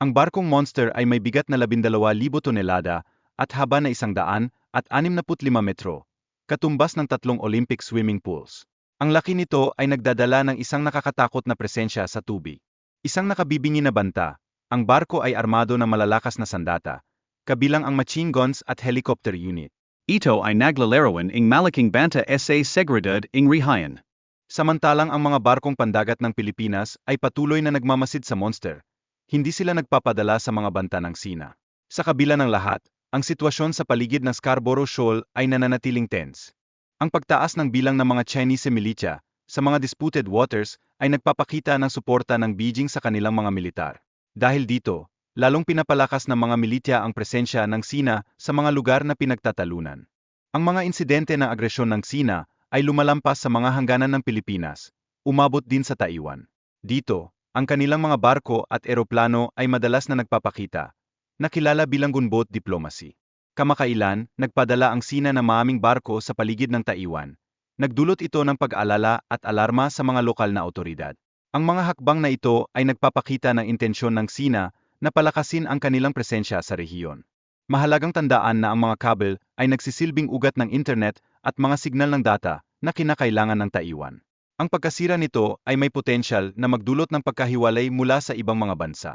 Ang barkong Monster ay may bigat na 12,000 tonelada at haba na 100 at 65 metro, katumbas ng tatlong Olympic swimming pools. Ang laki nito ay nagdadala ng isang nakakatakot na presensya sa tubig. Isang nakabibingi na banta, ang barko ay armado ng malalakas na sandata, kabilang ang machine guns at helicopter unit. Ito ay naglalarawan ing malaking banta sa seguridad ing Rihayan. Samantalang ang mga barkong pandagat ng Pilipinas ay patuloy na nagmamasid sa monster, hindi sila nagpapadala sa mga banta ng Sina. Sa kabila ng lahat, ang sitwasyon sa paligid ng Scarborough Shoal ay nananatiling tense. Ang pagtaas ng bilang ng mga Chinese militia sa mga disputed waters ay nagpapakita ng suporta ng Beijing sa kanilang mga militar. Dahil dito, lalong pinapalakas ng mga militya ang presensya ng Sina sa mga lugar na pinagtatalunan. Ang mga insidente ng agresyon ng Sina ay lumalampas sa mga hangganan ng Pilipinas, umabot din sa Taiwan. Dito, ang kanilang mga barko at eroplano ay madalas na nagpapakita, nakilala bilang gunboat diplomacy. Kamakailan, nagpadala ang Sina ng maaming barko sa paligid ng Taiwan. Nagdulot ito ng pag-alala at alarma sa mga lokal na otoridad. Ang mga hakbang na ito ay nagpapakita ng intensyon ng Sina na palakasin ang kanilang presensya sa rehiyon. Mahalagang tandaan na ang mga kabel ay nagsisilbing ugat ng internet at mga signal ng data na kinakailangan ng Taiwan. Ang pagkasira nito ay may potensyal na magdulot ng pagkahiwalay mula sa ibang mga bansa.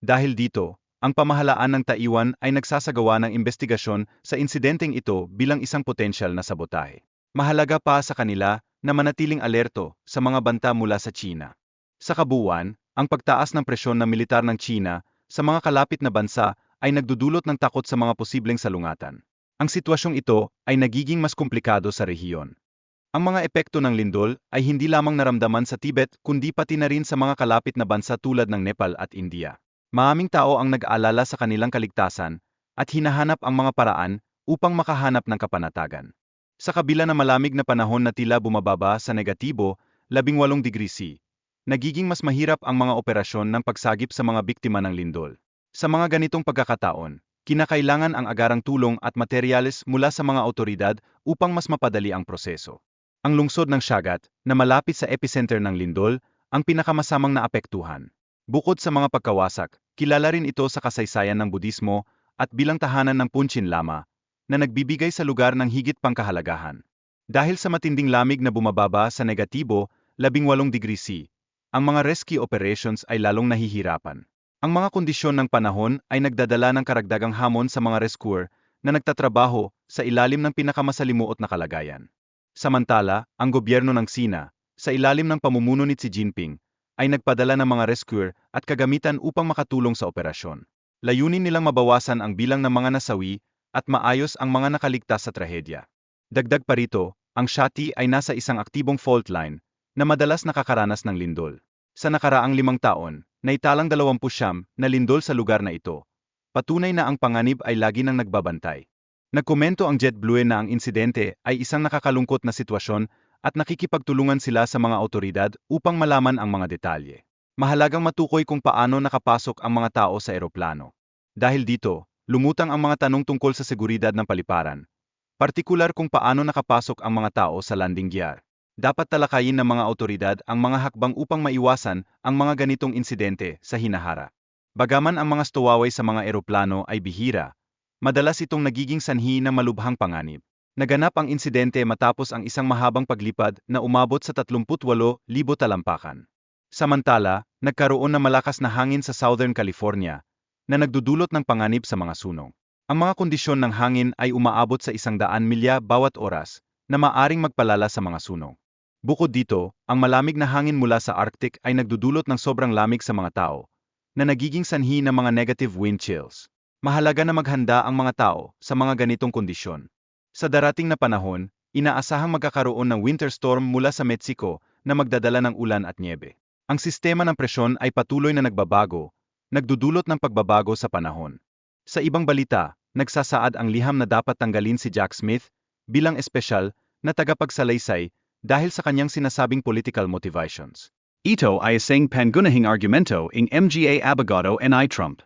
Dahil dito, ang pamahalaan ng Taiwan ay nagsasagawa ng investigasyon sa insidenteng ito bilang isang potensyal na sabotahe. Mahalaga pa sa kanila na manatiling alerto sa mga banta mula sa China. Sa kabuuan, ang pagtaas ng presyon ng militar ng China sa mga kalapit na bansa ay nagdudulot ng takot sa mga posibleng salungatan. Ang sitwasyong ito ay nagiging mas komplikado sa rehiyon. Ang mga epekto ng lindol ay hindi lamang naramdaman sa Tibet kundi pati na rin sa mga kalapit na bansa tulad ng Nepal at India. Maaming tao ang nag-aalala sa kanilang kaligtasan at hinahanap ang mga paraan upang makahanap ng kapanatagan. Sa kabila ng malamig na panahon na tila bumababa sa negatibo, 18 degree C, nagiging mas mahirap ang mga operasyon ng pagsagip sa mga biktima ng lindol. Sa mga ganitong pagkakataon, kinakailangan ang agarang tulong at materyales mula sa mga otoridad upang mas mapadali ang proseso. Ang lungsod ng Shagat, na malapit sa epicenter ng lindol, ang pinakamasamang naapektuhan. Bukod sa mga pagkawasak, kilala rin ito sa kasaysayan ng Budismo at bilang tahanan ng Punchin Lama, na nagbibigay sa lugar ng higit pang kahalagahan. Dahil sa matinding lamig na bumababa sa negatibo, 18 degree C, ang mga rescue operations ay lalong nahihirapan. Ang mga kondisyon ng panahon ay nagdadala ng karagdagang hamon sa mga rescuer na nagtatrabaho sa ilalim ng pinakamasalimuot na kalagayan. Samantala, ang gobyerno ng Sina, sa ilalim ng pamumuno ni Xi Jinping, ay nagpadala ng mga rescuer at kagamitan upang makatulong sa operasyon. Layunin nilang mabawasan ang bilang ng mga nasawi at maayos ang mga nakaligtas sa trahedya. Dagdag pa rito, ang Shati ay nasa isang aktibong fault line na madalas nakakaranas ng lindol. Sa nakaraang limang taon, naitalang 20 siyam na lindol sa lugar na ito. Patunay na ang panganib ay lagi nang nagbabantay. Nagkomento ang JetBlue na ang insidente ay isang nakakalungkot na sitwasyon at nakikipagtulungan sila sa mga otoridad upang malaman ang mga detalye. Mahalagang matukoy kung paano nakapasok ang mga tao sa eroplano. Dahil dito, lumutang ang mga tanong tungkol sa seguridad ng paliparan. Partikular kung paano nakapasok ang mga tao sa landing gear. Dapat talakayin ng mga otoridad ang mga hakbang upang maiwasan ang mga ganitong insidente sa hinahara. Bagaman ang mga stowaway sa mga eroplano ay bihira, madalas itong nagiging sanhi ng malubhang panganib. Naganap ang insidente matapos ang isang mahabang paglipad na umabot sa 38,000 talampakan. Samantala, nagkaroon ng malakas na hangin sa Southern California, na nagdudulot ng panganib sa mga sunog. Ang mga kondisyon ng hangin ay umaabot sa isang daan milya bawat oras, na maaring magpalala sa mga sunog. Bukod dito, ang malamig na hangin mula sa Arctic ay nagdudulot ng sobrang lamig sa mga tao, na nagiging sanhi ng mga negative wind chills. Mahalaga na maghanda ang mga tao sa mga ganitong kondisyon. Sa darating na panahon, inaasahang magkakaroon ng winter storm mula sa Mexico na magdadala ng ulan at niebe. Ang sistema ng presyon ay patuloy na nagbabago, nagdudulot ng pagbabago sa panahon. Sa ibang balita, nagsasaad ang liham na dapat tanggalin si Jack Smith bilang espesyal na tagapagsalaysay dahil sa kanyang sinasabing political motivations. Ito ay isang pangunahing argumento ing MGA Abogado and I Trump.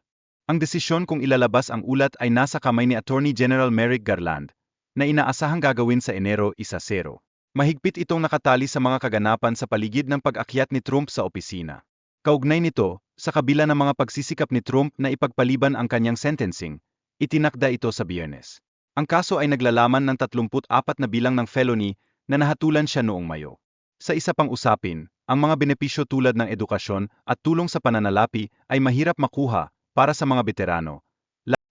Ang desisyon kung ilalabas ang ulat ay nasa kamay ni Attorney General Merrick Garland, na inaasahang gagawin sa Enero 1-0. Mahigpit itong nakatali sa mga kaganapan sa paligid ng pag-akyat ni Trump sa opisina. Kaugnay nito, Sa kabila ng mga pagsisikap ni Trump na ipagpaliban ang kanyang sentencing, itinakda ito sa biyernes. Ang kaso ay naglalaman ng 34 na bilang ng felony na nahatulan siya noong Mayo. Sa isa pang usapin, ang mga benepisyo tulad ng edukasyon at tulong sa pananalapi ay mahirap makuha para sa mga veterano.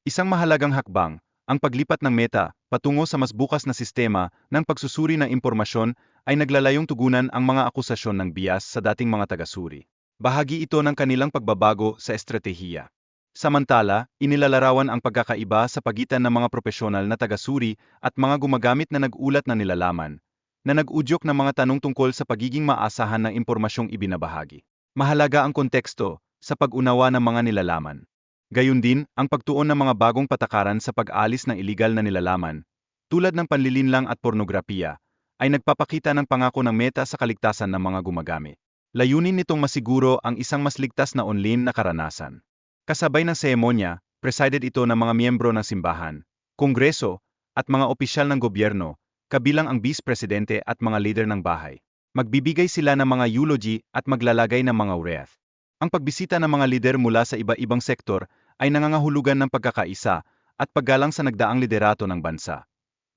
Isang mahalagang hakbang, ang paglipat ng meta patungo sa mas bukas na sistema ng pagsusuri ng impormasyon ay naglalayong tugunan ang mga akusasyon ng bias sa dating mga tagasuri. Bahagi ito ng kanilang pagbabago sa estratehiya. Samantala, inilalarawan ang pagkakaiba sa pagitan ng mga profesional na tagasuri at mga gumagamit na nag-ulat na nilalaman, na nag-udyok ng mga tanong tungkol sa pagiging maasahan ng impormasyong ibinabahagi. Mahalaga ang konteksto sa pag-unawa ng mga nilalaman. Gayun din, ang pagtuon ng mga bagong patakaran sa pag-alis ng iligal na nilalaman, tulad ng panlilinlang at pornografiya, ay nagpapakita ng pangako ng meta sa kaligtasan ng mga gumagamit. Layunin nitong masiguro ang isang mas ligtas na online na karanasan. Kasabay ng seremonya, presided ito ng mga miyembro ng simbahan, kongreso, at mga opisyal ng gobyerno, kabilang ang vice presidente at mga leader ng bahay. Magbibigay sila ng mga eulogy at maglalagay ng mga wreath. Ang pagbisita ng mga lider mula sa iba-ibang sektor ay nangangahulugan ng pagkakaisa at paggalang sa nagdaang liderato ng bansa.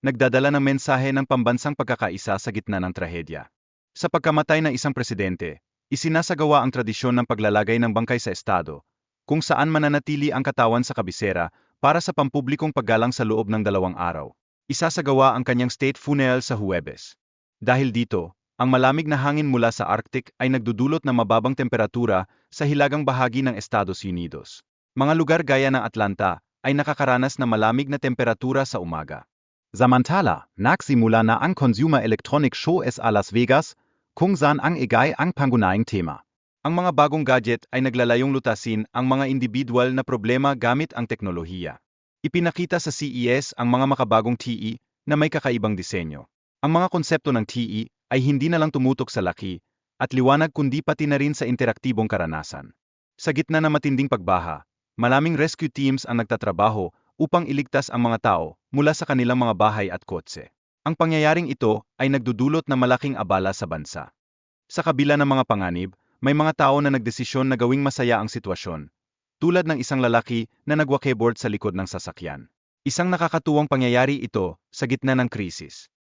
Nagdadala ng mensahe ng pambansang pagkakaisa sa gitna ng trahedya. Sa pagkamatay ng isang presidente, isinasagawa ang tradisyon ng paglalagay ng bangkay sa estado, kung saan mananatili ang katawan sa kabisera para sa pampublikong paggalang sa loob ng dalawang araw. Isasagawa ang kanyang state funeral sa Huwebes. Dahil dito, ang malamig na hangin mula sa Arctic ay nagdudulot ng mababang temperatura sa hilagang bahagi ng Estados Unidos. Mga lugar gaya ng Atlanta ay nakakaranas ng malamig na temperatura sa umaga. Samantala, nagsimula na ang Consumer Electronic Show sa Las Vegas, kung saan ang igay ang pangunahing tema. Ang mga bagong gadget ay naglalayong lutasin ang mga individual na problema gamit ang teknolohiya. Ipinakita sa CES ang mga makabagong TE na may kakaibang disenyo. Ang mga konsepto ng TE ay hindi na lang tumutok sa laki at liwanag kundi pati na rin sa interaktibong karanasan. Sa gitna ng matinding pagbaha, malaming rescue teams ang nagtatrabaho upang iligtas ang mga tao mula sa kanilang mga bahay at kotse. Ang pangyayaring ito ay nagdudulot ng malaking abala sa bansa. Sa kabila ng mga panganib, may mga tao na nagdesisyon na gawing masaya ang sitwasyon, tulad ng isang lalaki na nagwakeboard sa likod ng sasakyan. Isang nakakatuwang pangyayari ito sa gitna ng krisis.